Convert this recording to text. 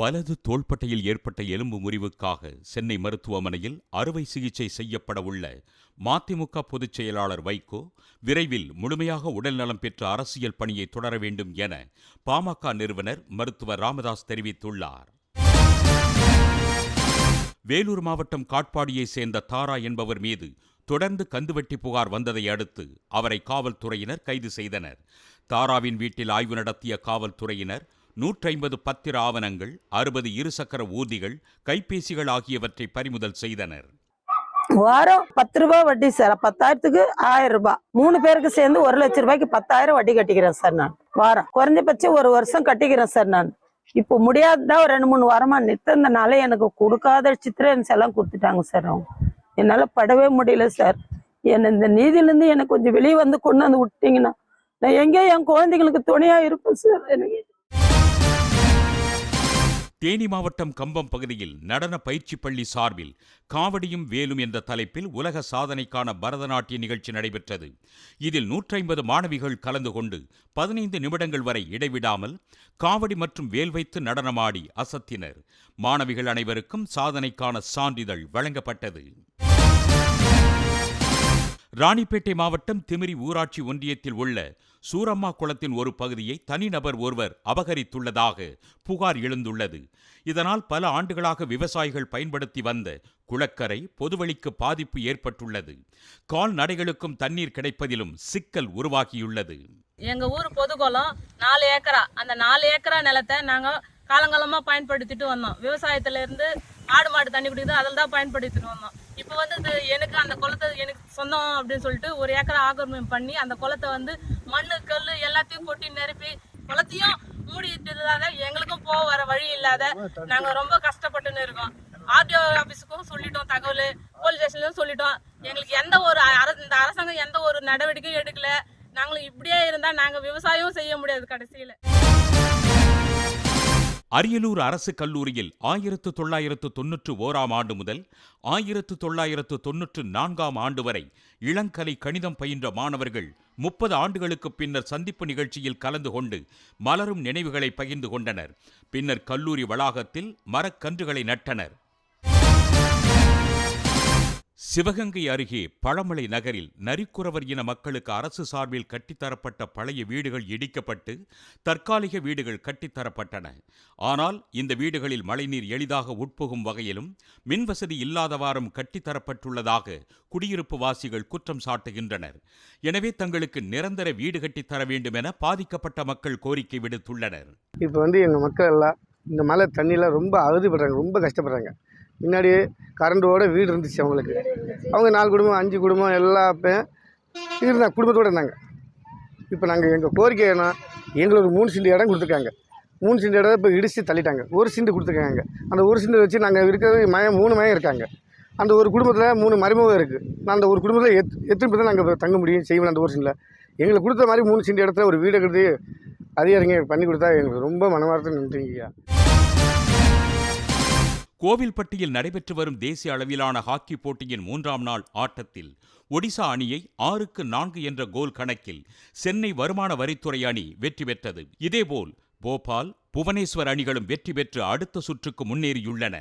வலது தோள்பட்டையில் ஏற்பட்ட எலும்பு முறிவுக்காக சென்னை மருத்துவமனையில் அறுவை சிகிச்சை செய்யப்பட உள்ள மதிமுக பொதுச் செயலாளர் வைகோ விரைவில் முழுமையாக உடல்நலம் பெற்று அரசியல் பணியை தொடர வேண்டும் என பாமக நிறுவனர் மருத்துவர் ராமதாஸ் தெரிவித்துள்ளார். வேலூர் மாவட்டம் காட்பாடியைச் சேர்ந்த தாரா என்பவர் மீது தொடர்ந்து கந்துவட்டி புகார் வந்ததை அடுத்து அவரை காவல்துறையினர் கைது செய்தனர். தாராவின் வீட்டில் ஆய்வு நடத்திய காவல்துறையினர் நூற்றைம்பது பத்திர ஆவணங்கள் அறுபது இருசக்கர ஊர்திகள் கைபேசிகள் ஆகியவற்றை பறிமுதல் செய்தனர். வாரம் பத்து ரூபாய் வட்டி சார். பத்தாயிரத்துக்கு ஆயிரம் ரூபாய் மூணு பேருக்கு சேர்ந்து ஒரு லட்சம் ரூபாய்க்கு பத்தாயிரம் வட்டி கட்டிக்கிறேன் சார் நான். வாரம். குறைஞ்சபட்சம் ஒரு வருஷம் கட்டிக்கிறேன் சார் நான். இப்போ முடியாதுதான் ஒரு ரெண்டு மூணு வாரமா நித்தந்தனால எனக்கு கொடுக்காத சித்திரன்ஸ் எல்லாம் கொடுத்துட்டாங்க சார் அவங்க. என்னால படவே முடியல சார். என்ன இந்த நீதியிலேருந்து எனக்கு கொஞ்சம் வெளியே வந்து கொண்டு வந்து விட்டீங்கன்னா நான் எங்கேயோ என் குழந்தைங்களுக்கு துணையா இருப்பேன் சார். எனக்கு தேனி மாவட்டம் கம்பம் பகுதியில் நடன பயிற்சி பள்ளி சார்பில் காவடியும் வேலும் என்ற தலைப்பில் உலக சாதனைக்கான பரதநாட்டிய நிகழ்ச்சி நடைபெற்றது. இதில் நூற்றைம்பது மாணவிகள் கலந்து கொண்டு பதினைந்து நிமிடங்கள் வரை இடைவிடாமல் காவடி மற்றும் வேல் வைத்து நடனமாடி அசத்தினர். மாணவிகள் அனைவருக்கும் சாதனைக்கான சான்றிதழ் வழங்கப்பட்டது. ராணிப்பேட்டை மாவட்டம் திமிரி ஊராட்சி ஒன்றியத்தில் உள்ள சூரம்மா குளத்தின் ஒரு பகுதியை தனிநபர் ஒருவர் அபகரித்துள்ளதாக புகார் எழுந்துள்ளது. இதனால் பல ஆண்டுகளாக விவசாயிகள் பயன்படுத்தி வந்த குளக்கரை பொதுவெளிக்கு பாதிப்பு ஏற்பட்டுள்ளது. கால்நடைகளுக்கும் தண்ணீர் கிடைப்பதிலும் சிக்கல் உருவாகியுள்ளது. எங்க ஊர் பொதுகுளம் நாலு ஏக்கரா. அந்த நாலு ஏக்கரா நிலத்தை நாங்க காலங்காலமா பயன்படுத்திட்டு வந்தோம். விவசாயத்துல இருந்து ஆடு மாடு தண்ணி குடிக்குது அதில் தான் பயன்படுத்திட்டு வந்தோம். இப்போ வந்து இது எனக்கு அந்த குளத்தை எனக்கு சொந்தம் அப்படின்னு சொல்லிட்டு ஒரு ஏக்கரை ஆக்கிரமிப்பு பண்ணி அந்த குளத்தை வந்து மண்ணு கல் எல்லாத்தையும் கொட்டி நிரப்பி குளத்தையும் மூடிட்டதாக எங்களுக்கும் போக வர வழி இல்லாத நாங்க ரொம்ப கஷ்டப்பட்டுன்னு இருக்கோம். ஆர்டிஓ ஆஃபீஸுக்கும் சொல்லிட்டோம் தகவல். போலீஸ் ஸ்டேஷன்லயும் சொல்லிட்டோம். எங்களுக்கு எந்த ஒரு அர- இந்த அரசாங்கம் எந்த ஒரு நடவடிக்கையும் எடுக்கல. நாங்களும் இப்படியே இருந்தா நாங்க விவசாயமும் செய்ய முடியாது கடைசியில. அரியலூர் அரசு கல்லூரியில் ஆயிரத்து தொள்ளாயிரத்து தொன்னூற்று ஓராம் ஆண்டு முதல் ஆயிரத்து தொள்ளாயிரத்து தொன்னூற்று நான்காம் ஆண்டு வரை இளங்கலை கணிதம் பயின்ற மாணவர்கள் முப்பது ஆண்டுகளுக்கு பின்னர் சந்திப்பு நிகழ்ச்சியில் கலந்து கொண்டு மலரும் நினைவுகளை பகிர்ந்து கொண்டனர். பின்னர் கல்லூரி வளாகத்தில் மரக்கன்றுகளை நட்டனர். சிவகங்கை அருகே பழமலை நகரில் நரிக்குறவர் இன மக்களுக்கு அரசு சார்பில் கட்டித்தரப்பட்ட பழைய வீடுகள் இடிக்கப்பட்டு தற்காலிக வீடுகள் கட்டித்தரப்பட்டன. ஆனால் இந்த வீடுகளில் மழைநீர் எளிதாக உட்புகும் வகையிலும் மின்வசதி இல்லாதவாறும் கட்டித்தரப்பட்டுள்ளதாக குடியிருப்பு வாசிகள் குற்றம் சாட்டுகின்றனர். எனவே தங்களுக்கு நிரந்தர வீடு கட்டித்தர வேண்டும் என பாதிக்கப்பட்ட மக்கள் கோரிக்கை விடுத்துள்ளனர். இப்போ வந்து எங்கள் மக்கள் எல்லாம் இந்த மழை தண்ணியில் ரொம்ப அவதிப்படுறாங்க ரொம்ப கஷ்டப்படுறாங்க. முன்னாடி கரண்டோட வீடு இருந்துச்சு அவங்களுக்கு. அவங்க நாலு குடும்பம் அஞ்சு குடும்பம் எல்லா இருந்தாங்க குடும்பத்தோடு இருந்தாங்க. இப்போ நாங்கள் எங்கள் கோரிக்கை என்ன எங்களுக்கு ஒரு மூணு சிண்டு இடம் கொடுத்துருக்காங்க. மூணு சிண்டு இடம் இப்போ இடித்து தள்ளிட்டாங்க. ஒரு சிண்டு கொடுத்துருக்காங்க. அந்த ஒரு சிண்டு வச்சு நாங்கள் இருக்கிறது மயம் மூணு மயம் இருக்காங்க. அந்த ஒரு குடும்பத்தில் மூணு மருமகம் இருக்குது நான் அந்த ஒரு குடும்பத்தில் எத் எத்தனை தான் நாங்கள் தங்க முடியும் செய்வோம் அந்த ஒரு சிண்டில்? எங்களுக்கு கொடுத்த மாதிரி மூணு சிண்டு இடத்துல ஒரு வீடு கட்டி அதிகாரிங்க பண்ணி கொடுத்தா எங்களுக்கு ரொம்ப மனமார்த்த நன்றிங்கய்யா. கோவில்பட்டியில் நடைபெற்று வரும் தேசிய அளவிலான ஹாக்கி போட்டியின் மூன்றாம் நாள் ஆட்டத்தில் ஒடிசா அணியை ஆறுக்கு நான்கு என்ற கோல் கணக்கில் சென்னை வருமான வரித்துறை அணி வெற்றி பெற்றது. இதேபோல் போபால் புவனேஸ்வர் அணிகளும் வெற்றி பெற்று அடுத்த சுற்றுக்கு முன்னேறியுள்ளன.